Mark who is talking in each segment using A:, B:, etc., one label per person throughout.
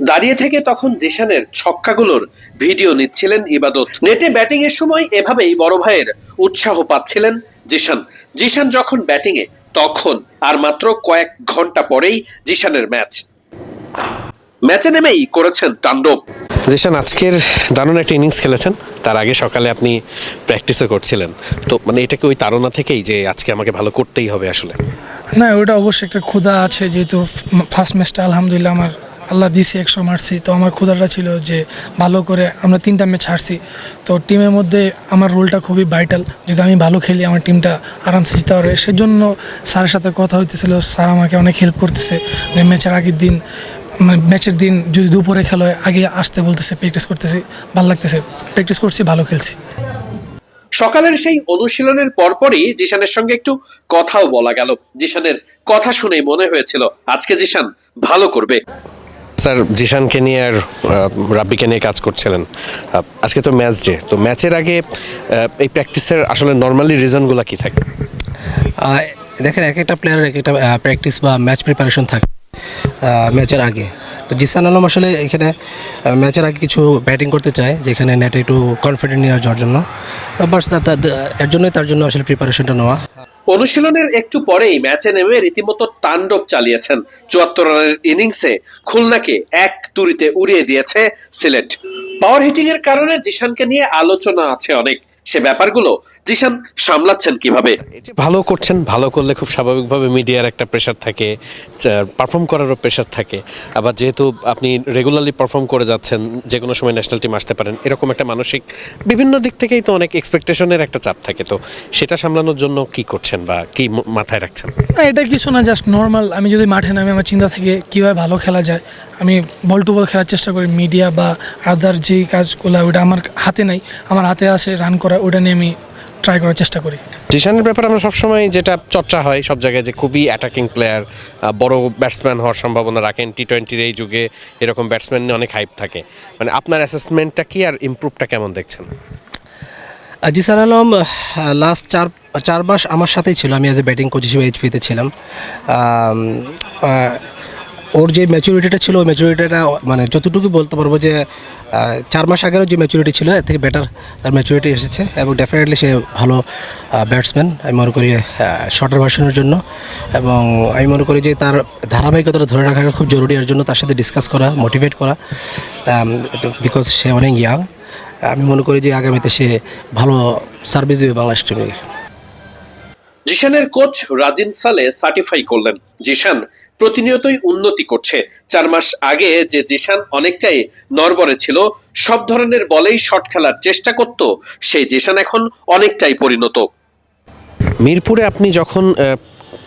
A: দাঁড়িয়ে থেকে তখন জিশানের ছক্কাগুলোর ভিডিও নিচ্ছিলেন ইবাদত। নেটে ব্যাটিং এর সময় এভাবেই বড় ভাইয়ের উৎসাহ পাচ্ছিলেন জিশান। জিশান যখন ব্যাটিংয়ে তখন আর মাত্র কয়েক ঘণ্টা পরেই জিশানের ম্যাচ ম্যাচে নেমেই করেছেন তাণ্ডব।
B: জিশান আজকের দারুণ একটা ইনিংস খেলেছেন। তার আগে সকালে আপনি প্র্যাকটিসও করছিলেন। তো মানে এটাকে ওই তাড়না থেকেই যে আজকে আমাকে ভালো করতেই হবে আসলে?
C: না ওটা অবশ্যই একটা ক্ষুধা আছে যেহেতু ফার্স্ট ম্যাচটা আলহামদুলিল্লাহ আমার আল্লাহ দিছি একশো মারছি। তো আমার ক্ষুধাটা ছিল যে ভালো করে আমরা তিনটা ম্যাচ হারছি। তো টিমের মধ্যে আমার রোলটা খুবই ভাইটাল যদি আমি ভালো খেলি, আমার টিমটা আরামসে জিতে পারবে। সেজন্য স্যারের সাথে কথা হইতেছিল, স্যার আমাকে অনেক হেল্প করতেছে যে ম্যাচের আগের দিন মানে ম্যাচের দিন যদি দুপুরে খেলা হয়, আগে আসতে বলতেছে প্র্যাকটিস করতেছি, ভালো লাগতেছে। প্র্যাকটিস করছি, ভালো খেলছি।
A: সকালের সেই অনুশীলনের পরপরই জিশানের সঙ্গে একটু কথাও বলা গেল। জিশানের কথা শুনে মনে হয়েছিল, আজকে জিশান ভালো করবে।
B: স্যার, জিশানকে নিয়ে আর রাব্বিকে নিয়ে কাজ করছিলেন। আজকে তো ম্যাচ ডে, তো ম্যাচের আগে এই প্র্যাকটিসের আসলে নর্মালি রিজনগুলো কি থাকে?
D: দেখেন, এক একটা প্লেয়ারের এক একটা প্র্যাকটিস বা ম্যাচ প্রিপারেশন থাকে ম্যাচের আগে। তো জিসান আলম আসলে এখানে ম্যাচের আগে কিছু ব্যাটিং করতে চায়, যেখানে নেটে একটু কনফিডেন্ট নেওয়ার জন্য। বাট এর জন্যই তার জন্য আসলে প্রিপারেশনটা নেওয়া।
A: অনুশীলনের একটু পরেই ম্যাচে নেমে রীতিমতো তাণ্ডব চালিয়েছেন। চুয়াত্তর রানের ইনিংসে খুলনাকে এক তুরিতে উড়িয়ে দিয়েছে সিলেট। পাওয়ার হিটিং এর কারণে জিশানকে নিয়ে আলোচনা আছে অনেক। সে ব্যাপারগুলো জিশান সামলাচ্ছেন কীভাবে?
B: ভালো করছেন ভালো করলে খুব স্বাভাবিকভাবে মিডিয়ার একটা প্রেশার থাকে পারফর্ম করারও প্রেশার থাকে। আবার যেহেতু আপনি রেগুলারলি পারফর্ম করে যাচ্ছেন যে কোনো সময় ন্যাশনাল টিম আসতে পারেন এরকম একটা মানসিক বিভিন্ন দিক থেকেই তো অনেক এক্সপেকটেশনের একটা চাপ থাকে। তো সেটা সামলানোর জন্য কি করছেন বা কি মাথায় রাখছেন?
C: না এটা কিছু না জাস্ট নর্মাল আমি যদি মাঠে নামি আমার চিন্তা থেকে কীভাবে ভালো খেলা যায়। আমি বল টু বল খেলার চেষ্টা করি মিডিয়া বা আদার যেই কাজগুলো ওটা আমার হাতে নাই আমার হাতে আসে রান করা ওটা নিয়ে আমি ট্রাই করার চেষ্টা করি।
B: জিশানের ব্যাপারে আমরা সবসময় যেটা চর্চা হয় সব জায়গায় যে খুবই অ্যাটাকিং প্লেয়ার বড় ব্যাটসম্যান হওয়ার সম্ভাবনা রাখেন টি টোয়েন্টির এই যুগে এরকম ব্যাটসম্যান নিয়ে অনেক হাইপ থাকে। মানে আপনার অ্যাসেসমেন্টটা কি আর ইমপ্রুভটা কেমন দেখছেন?
D: জিসান আলম লাস্ট চার চার মাস আমার সাথেই ছিল আমি অ্যাজ এ ব্যাটিং কোচ হিসেবে এইচপিতে ছিলাম। ওর যে ম্যাচুরিটিটা ছিল, ওই ম্যাচুরিটিটা মানে যতটুকু বলতে পারব যে চার মাস আগেরও যে ম্যাচুরিটি ছিল, এর থেকে বেটার তার ম্যাচুরিটি এসেছে এবং ডেফিনেটলি সে ভালো ব্যাটসম্যান আমি মনে করি শর্টার ভার্সনের জন্য। এবং আমি মনে করি যে, তার ধারাবাহিকতাটা ধরে রাখাটা খুব জরুরি, এর জন্য তার সাথে ডিসকাস করা মোটিভেট করা বিকজ সে অনেক ইয়াং আমি মনে করি যে, আগামীতে সে ভালো সার্ভিস দেবে বাংলাদেশ টিমে
A: জিশানের কোচ রাজিন সালে সার্টিফাই করলেন। জিশান প্রতিনিয়তই উন্নতি করছে। চার মাস আগে যে জিশান অনেকটাই নরবরে ছিল, সব ধরনের বলেই শট খেলার চেষ্টা করত, সেই জিশান এখন অনেকটাই পরিণত।
B: মিরপুরে আপনি যখন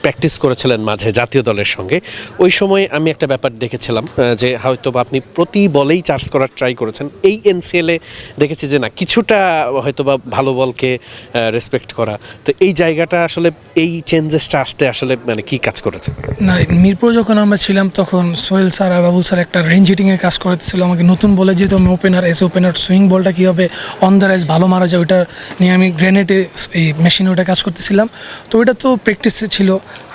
B: প্র্যাকটিস করেছিলেন মাঝে জাতীয় দলের সঙ্গে। ওই সময় আমি একটা ব্যাপার দেখেছিলাম যে হয়তো বা আপনি প্রতি বলেই চার্জ করার ট্রাই করেছেন। এই এনসিএলে দেখেছি যে না, কিছুটা হয়তো বা ভালো বলকে রেসপেক্ট করা। তো এই জায়গাটা আসলে এই চেঞ্জেসটা আসতে আসলে মানে কি কাজ করেছে?
C: না, মিরপুর যখন আমরা ছিলাম তখন সোহেল স্যার আর বাবুল স্যার একটা রেঞ্জ হিটিংয়ের কাজ করেছিল। আমাকে নতুন বলে যেহেতু আমি ওপেনার এস ওপেনার সুইং বলটা কীভাবে অন দ্য রাইজ ভালো মারা যায়, ওইটা নিয়ে আমি গ্রেনেডে এই মেশিনে ওটা কাজ করতেছিলাম। তো ওইটা তো প্র্যাকটিসে ছিল।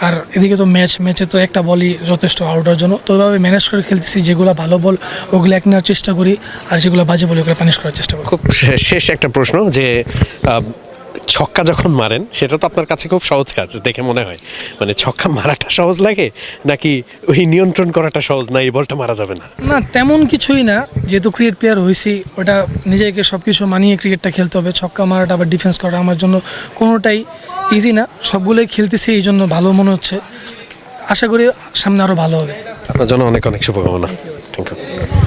C: আর এদিকে তো ম্যাচ ম্যাচে তো একটা বলই যথেষ্ট আউটার জন্য। তো ওইভাবে ম্যানেজ করে খেলতেছি যেগুলো ভালো বল ওগুলো এক নেওয়ার চেষ্টা করি আর যেগুলো বাজে বল ওগুলো পানিশ করার চেষ্টা করি।
B: খুব শেষ একটা প্রশ্ন যে ছক্কা যখন মারেন সেটা তো আপনার কাছে খুব সহজ কাজ দেখে মনে হয়। মানে ছক্কা মারাটা সহজ লাগে নাকি ওই নিয়ন্ত্রণ করাটা সহজ না এই বলটা মারা যাবে না?
C: না তেমন কিছুই না। যেহেতু ক্রিকেট প্লেয়ার হয়েছি ওটা নিজেকে সব কিছু মানিয়ে ক্রিকেটটা খেলতে হবে। ছক্কা মারাটা আবার ডিফেন্স করা আমার জন্য কোনোটাই ইজি না, সবগুলোই খেলতেছি এই জন্য ভালো মনে হচ্ছে। আশা করি সামনে আরও ভালো হবে।
B: আপনার জন্য অনেক অনেক শুভকামনা। Thank you